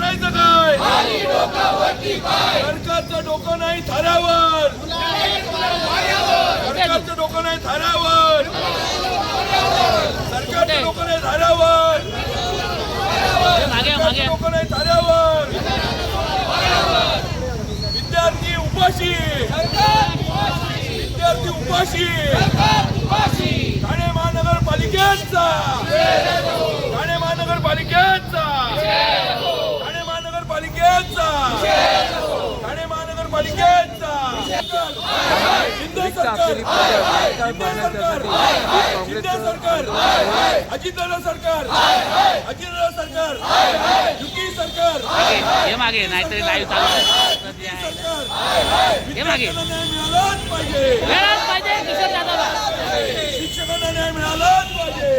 करायचं काय? सरकारचं डोकं नाही थारावर सरकारचं डोकं नाही थारावर सरकारचं डोकं नाही थाऱ्यावर मागे मागे सरकारचं डोकं नाही थाऱ्यावर विद्यार्थी उपाशी विद्यार्थी उपाशी ठाणे महानगरपालिकेचा ठाणे महानगरपालिकेचा ठाणे महानगरपालिकेचा ठाणे महानगरपालिकेचा शिंदे सरकार. शिंदे सरकार शिंदे सरकार. अजितदादा सरकार. अजितदादा सरकार. युती सरकार. हे मागे नाहीतरी लाईव्ह चालू हे मागे. न्याय मिळालाच पाहिजे. मिळालाच पाहिजे किशोर जाधवला शिक्षकांना न्याय मिळालाच पाहिजे.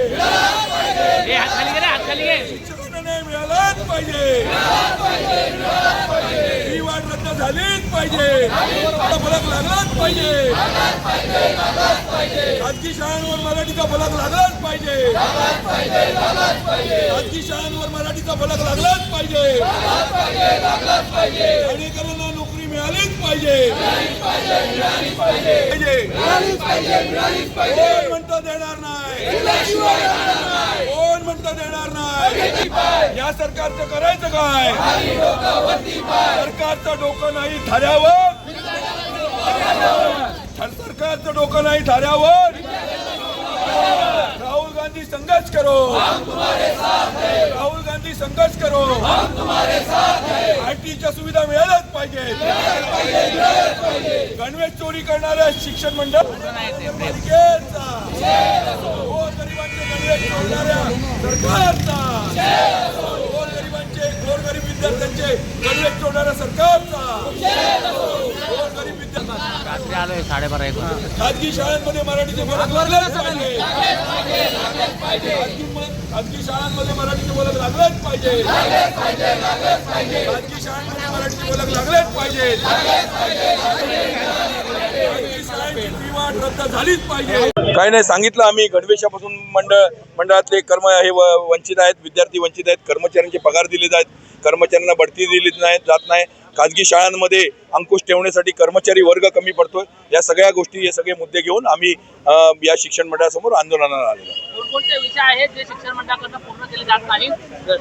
हे हात खाली घे हात खाली घे. शिक्षकांना न्याय मिळालाच पाहिजे. झालीच पाहिजे. फलक लागलाच पाहिजे. खाजगी शाळांवर मराठीचा फलक लागलाच पाहिजे. खाजगी शाळांवर मराठीचा फलक लागलाच पाहिजे. अनेकांना नोकरी मिळालीच पाहिजे. पाहिजे. देणार नाही? देणार नाही. या सरकारचं करायचं काय? सरकारचं डोकं नाही थाऱ्यावर सरकारचं डोकं नाही थाऱ्यावर राहुल गांधी संघर्ष करो. राहुल गांधी संघर्ष करो. आयटीच्या सुविधा मिळाल्याच पाहिजे गणवेश चोरी करणाऱ्या शिक्षण मंडळ गोरगरिबांचे गणवेश चोरणाऱ्या सरकारचा. गोरगरिबांचे गोरगरीब विद्यार्थ्यांचे गणवेश चोरणाऱ्या सरकारचा. गोरगरीब विद्यार्थी साडेबारा एक. खाजगी शाळांमध्ये मराठीचे फलक लागलेच पाहिजे. खाजगी शाळांमध्ये मराठीचे फलक लागलेच पाहिजे. खाजगी शाळांमध्ये मराठीचे फलक लागलेच पाहिजे. रद्द झालीच पाहिजे. काही नाही सांगितलं आम्ही. गणवेशापासून मंडळ मंडळातले कर्म हे वंचित आहेत विद्यार्थी वंचित आहेत कर्मचाऱ्यांचे पगार दिले जात कर्मचाऱ्यांना बढती दिली नाही जात नाही. खाजगी शाळांमध्ये अंकुश ठेवण्यासाठी कर्मचारी वर्ग कमी पडतोय. या सगळ्या गोष्टी हे सगळे मुद्दे घेऊन आम्ही या शिक्षण मंडळासमोर आंदोलनाला आलेलो. कोणकोणते विषय आहेत जे शिक्षण मंडळाकडनं पूर्ण केले जात नाही?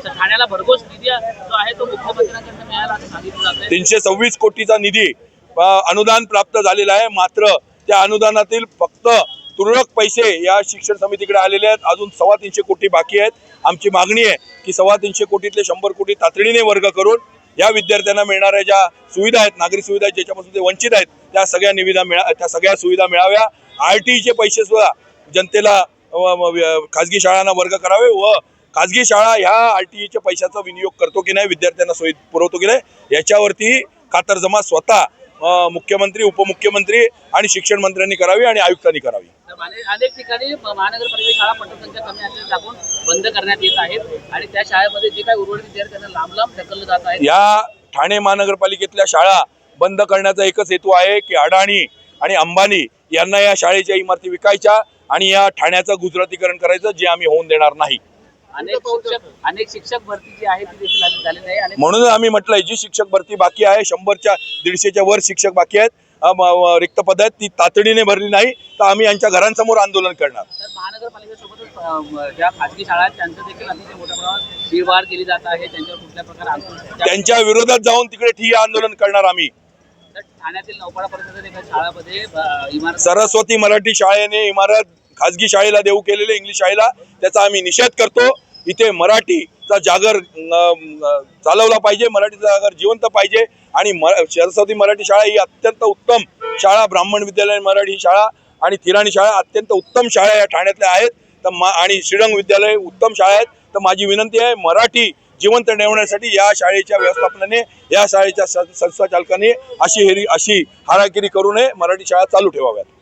ठाण्याला भरघोस निधी जो आहे तो मुख्यमंत्र्यांकडनं मिळाला असं सांगितलं जातंय. तीनशे सव्वीस कोटीचा निधी अनुदान प्राप्त झालेला आहे. मात्र त्या अनुदानातील फक्त तुरळक पैसे या शिक्षण समितीकडे आलेले आहेत. अजून सव्वा तीनशे कोटी बाकी आहेत. आमची मागणी आहे की सव्वा तीनशे कोटीतले शंभर कोटी तातडीने वर्ग करून या विद्यार्थ्यांना मिळणाऱ्या ज्या सुविधा आहेत नागरी सुविधा आहेत ज्याच्यापासून ते वंचित आहेत त्या सगळ्या निविदा मिळा त्या सगळ्या सुविधा मिळाव्या. आर टीचे पैसे सुद्धा जनतेला खाजगी शाळांना वर्ग करावे व खाजगी शाळा ह्या आर टी ईच्या पैशाचा विनियोग करतो की नाही विद्यार्थ्यांना सोयी पुरवतो की नाही याच्यावरती खातरजमा स्वतः मुख्यमंत्री उपमुख्यमंत्री आणि शिक्षण मंत्र्यांनी करावी आणि आयुक्तांनी करावी. अनेक ठिकाणी महानगरपालिका शाळा पटसंख्या कमी असल्याचे दाखवून बंद करण्यात येत आहेत आणि त्या शाळेमध्ये जे काही उर्वरित विद्यार्थ्यांना लांब लांब ढकललं जात आहे या ठाणे महानगरपालिकेतल्या शाळा बंद करण्याचा एकच हेतू आहे की अडाणी आणि अंबानी यांना या शाळेच्या इमारती विकायच्या आणि या ठाण्याचं गुजरातीकरण करायचं जे आम्ही होऊन देणार नाही. अनेक शिक्षक अनेक शिक्षक भरती जी आहे ती देखील झाली- झालेली आहे आणि म्हणून आम्ही म्हटलंय जी शिक्षक भरती बाकी आहे शंभरच्या दीडशेच्या वर शिक्षक बाकी आहेत. अ, रिक्त पद आहेत ती तातडीने भरली नाही तर आम्ही यांच्या घरांसमोर आंदोलन करणार. तर महानगरपालिकेसोबतच अं, ज्या खाजगी शाळा आहेत त्यांचं देखील अतिशय मोठ्या प्रमाणात भीडभाड केली जात आहे. त्यांच्यावर कुठल्या प्रकारे अंकुश त्यांच्या विरोधात जाऊन तिकडे ठिय्या आंदोलन करणार आम्ही. तर ठाण्यातील नौपाडा एका शाळामध्ये अं, इमारत सरस्वती मराठी शाळेने इमारत खाजगी शाळेला देऊ केलेले इंग्लिश शाळेला त्याचा आम्ही निषेध करतो. इथे मराठीचा जागर चालवला पाहिजे मराठीचा जागर जिवंत पाहिजे. आणि म सरस्वती मराठी शाळा ही अत्यंत उत्तम शाळा ब्राह्मण विद्यालय मराठी शाळा आणि थिराणी शाळा अत्यंत उत्तम शाळा या ठाण्यातल्या आहेत. तर मा आणि श्रीरंग विद्यालय उत्तम शाळा आहेत. तर माझी विनंती आहे मराठी जिवंत ठेवण्यासाठी या शाळेच्या व्यवस्थापनाने या शाळेच्या सं- संस्थाचालकाने अशी हेरी अशी हाराकिरी करू नये. मराठी शाळा चालू ठेवाव्यात.